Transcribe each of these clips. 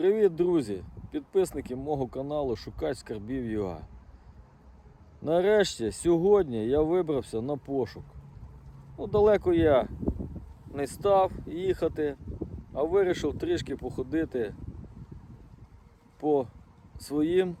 Привіт, друзі! Підписники мого каналу Шукач Скарбів ЮА. Нарешті, сьогодні я вибрався на пошук. Ну, далеко я не став їхати, а вирішив трішки походити по своїм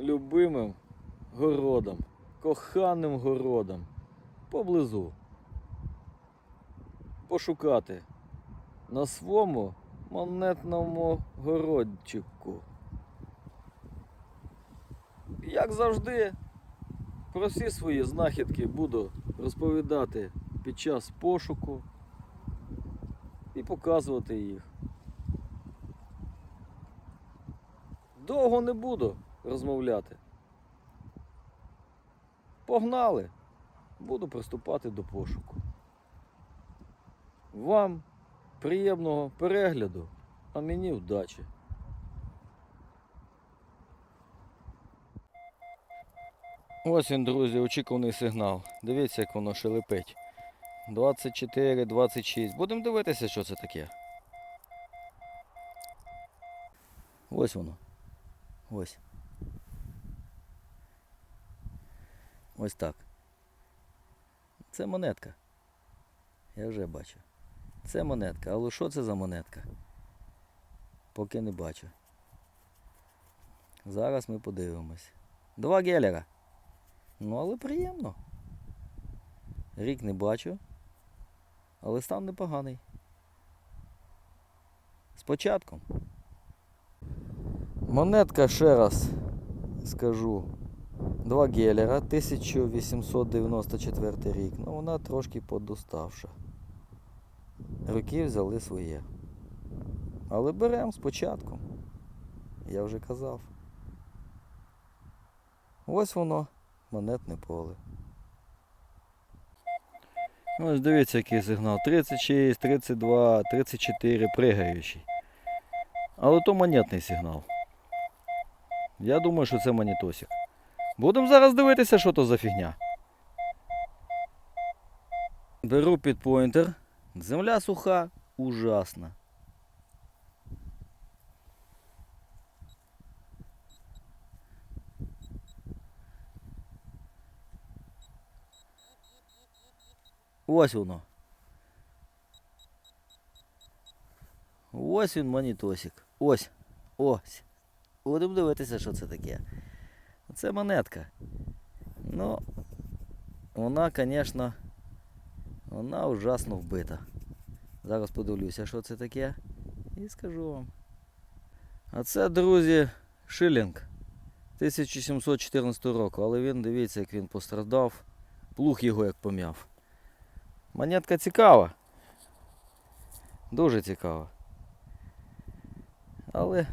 любимим городам, коханим городам поблизу. Пошукати на своєму монетному городчику. Як завжди, про всі свої знахідки буду розповідати під час пошуку і показувати їх. Довго не буду розмовляти. Погнали! Буду приступати до пошуку. Вам приємного перегляду, а мені вдачі. Ось він, друзі, очікуваний сигнал. Дивіться, як воно шелепить. 24, 26. Будемо дивитися, що це таке. Ось воно. Ось. Ось так. Це монетка. Я вже бачу. Це монетка. Але що це за монетка? Поки не бачу. Зараз ми подивимось. Два гелера. Ну, але приємно. Рік не бачу. Але стан непоганий. З початком. Монетка ще раз скажу. Два гелера, 1894 рік. Ну вона трошки подоставша. Роки взяли своє. Але беремо спочатку. Я вже казав. Ось воно, монетне поле. Ось дивіться, який сигнал. 36, 32, 34, пригаючий. Але то монетний сигнал. Я думаю, що це монетосик. Будемо зараз дивитися, що то за фігня. Беру під поінтер. Земля суха, ужасна. Ось воно. Ось він монітосик. Ось. Ось. Будемо дивитися, що це таке. Це монетка. Ну, вона, звісно, Вона ужасно вбита. Зараз подивлюся, що це таке. І скажу вам. А це, друзі, шилінг 1714 року. Але він, дивіться, як він пострадав. Плуг його як пом'яв. Монетка цікава. Дуже цікава. Але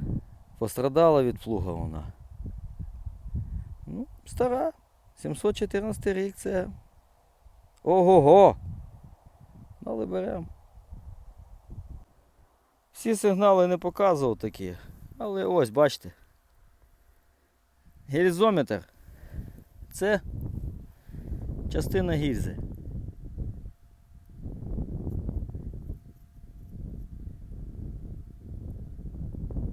пострадала від плуга вона. Ну, стара. 714 рік це. Ого-го! Але беремо. Всі сигнали не показував такі. Але ось, бачите. Гільзометр. Це частина гільзи.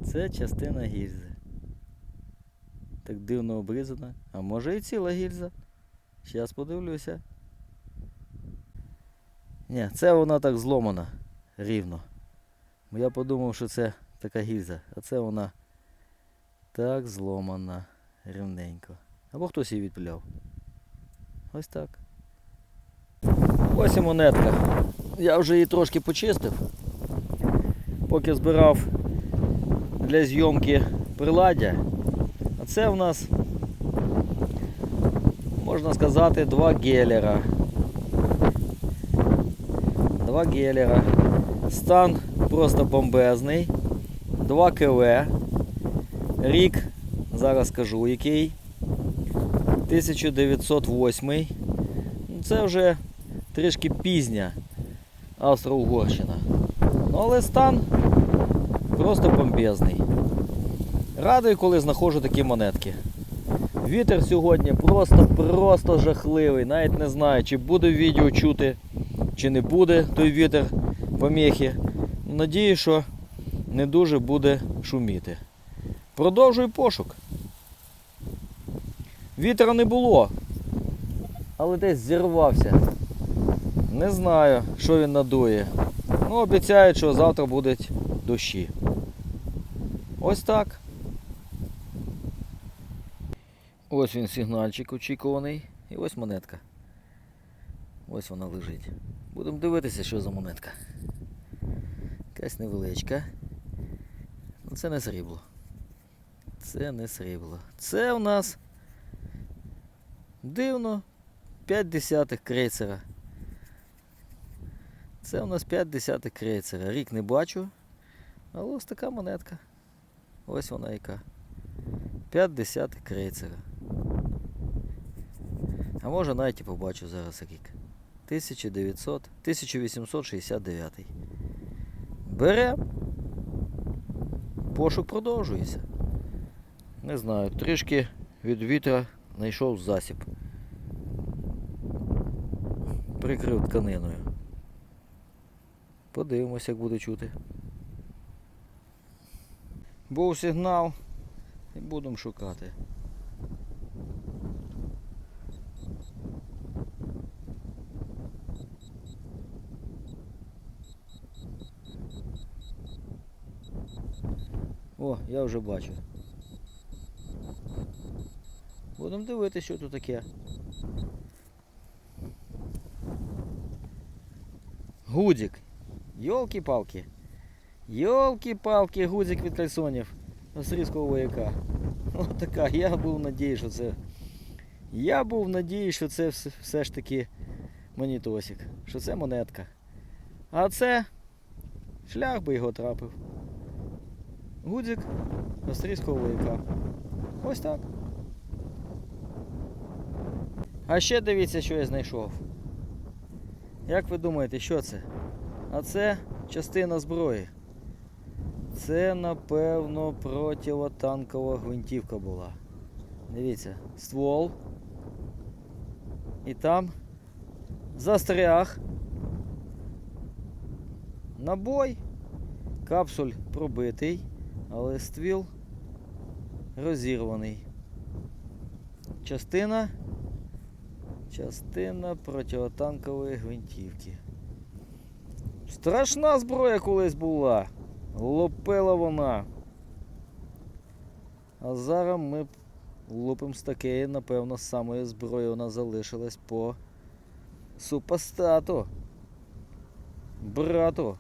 Це частина гільзи. Так дивно обрізана. А може і ціла гільза. Зараз подивлюся. Ні, це вона так зломана рівно. Я подумав, що це така гільза, а це вона так зломана рівненько. Або хтось її відпиляв. Ось так. Ось і монетка. Я вже її трошки почистив. Поки збирав для зйомки приладдя. А це в нас, можна сказати, два гелера. Два гелера. Стан просто бомбезний. 2 КВ. Рік, зараз скажу який. 1908. Ну, Це вже трішки пізня Австро-Угорщина. Ну, але стан просто бомбезний. Радий, коли знаходжу такі монетки. Вітер сьогодні просто-просто жахливий. Навіть не знаю, чи буде відео чути, чи не буде той вітер поміхи. Надію, що не дуже буде шуміти. Продовжуй пошук. Вітра не було, але десь зірвався. Не знаю, що він надує. Ну, обіцяють, що завтра будуть дощі. Ось так. Ось він сигнальчик очікуваний. І ось монетка. Ось вона лежить. Будемо дивитися, що за монетка. Якась невеличка. Ну це не срібло. Це не срібло. Це у нас дивно 5 десятих крейцера. Це у нас 5 десятих крейцера. Рік не бачу. Але ось така монетка. Ось вона яка. 5 десятих крейцера. А може навіть і побачу зараз рік. 1900, 1869. Берем. Пошук продовжується. Не знаю, трішки від вітра знайшов засіб. Прикрив тканиною. Подивимося, як буде чути. Був сигнал і будемо шукати. О, я вже бачу. Будемо дивитися, що тут таке. Гудзик. Йолки-палки. Йолки-палки, гудзик від кальсонів. Австрійського вояка. Ось така. Я був надіяний, що це. Я був надіяний, що це все ж таки монітосик. Що це монетка. А це шлях би його трапив. Гудзик австрійського вояка. Ось так. А ще дивіться, що я знайшов. Як ви думаєте, що це? А це частина зброї. Це, напевно, противотанкова гвинтівка була. Дивіться, ствол. І там застряг. Набой. Капсуль пробитий, але ствіл розірваний. Частина. Частина противотанкової гвинтівки. Страшна зброя колись була. Лопила вона. А зараз ми лупимо з такої, напевно, самої зброї вона залишилась по супостату. Брату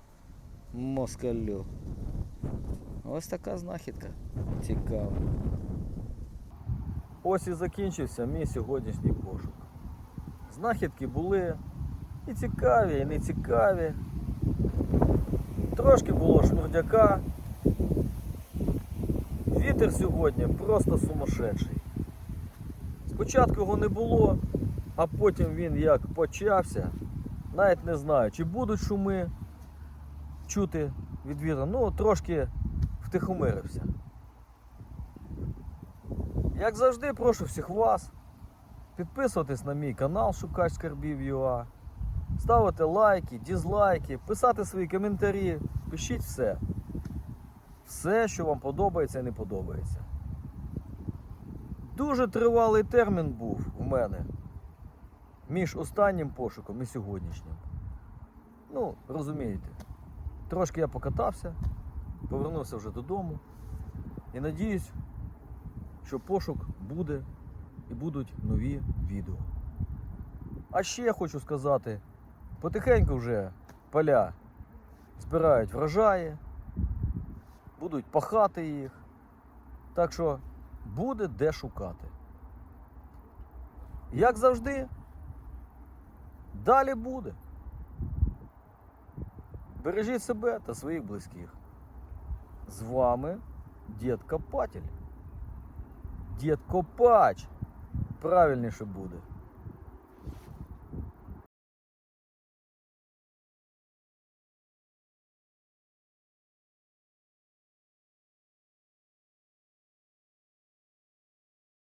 москалю. Ось така знахідка. Цікава. Ось і закінчився мій сьогоднішній пошук. Знахідки були і цікаві, і не цікаві. Трошки було шмурдяка. Вітер сьогодні просто сумасшедший. Спочатку його не було, а потім він як почався. Навіть не знаю, чи будуть шуми чути від вітру. Ну, трошки втихомирився. Як завжди, прошу всіх вас підписуватись на мій канал Шукач Скарбів ЮА, ставити лайки, дізлайки, писати свої коментарі, пишіть все. Все, що вам подобається і не подобається. Дуже тривалий термін був у мене між останнім пошуком і сьогоднішнім. Ну, розумієте, трошки я покатався, повернувся вже додому і надіюсь, що пошук буде і будуть нові відео. А ще хочу сказати, потихеньку вже поля збирають врожаї, будуть пахати їх. Так що буде де шукати. Як завжди, далі буде. Бережіть себе та своїх близьких. З вами Дід Копатель. Дід Копач. Правильніше буде.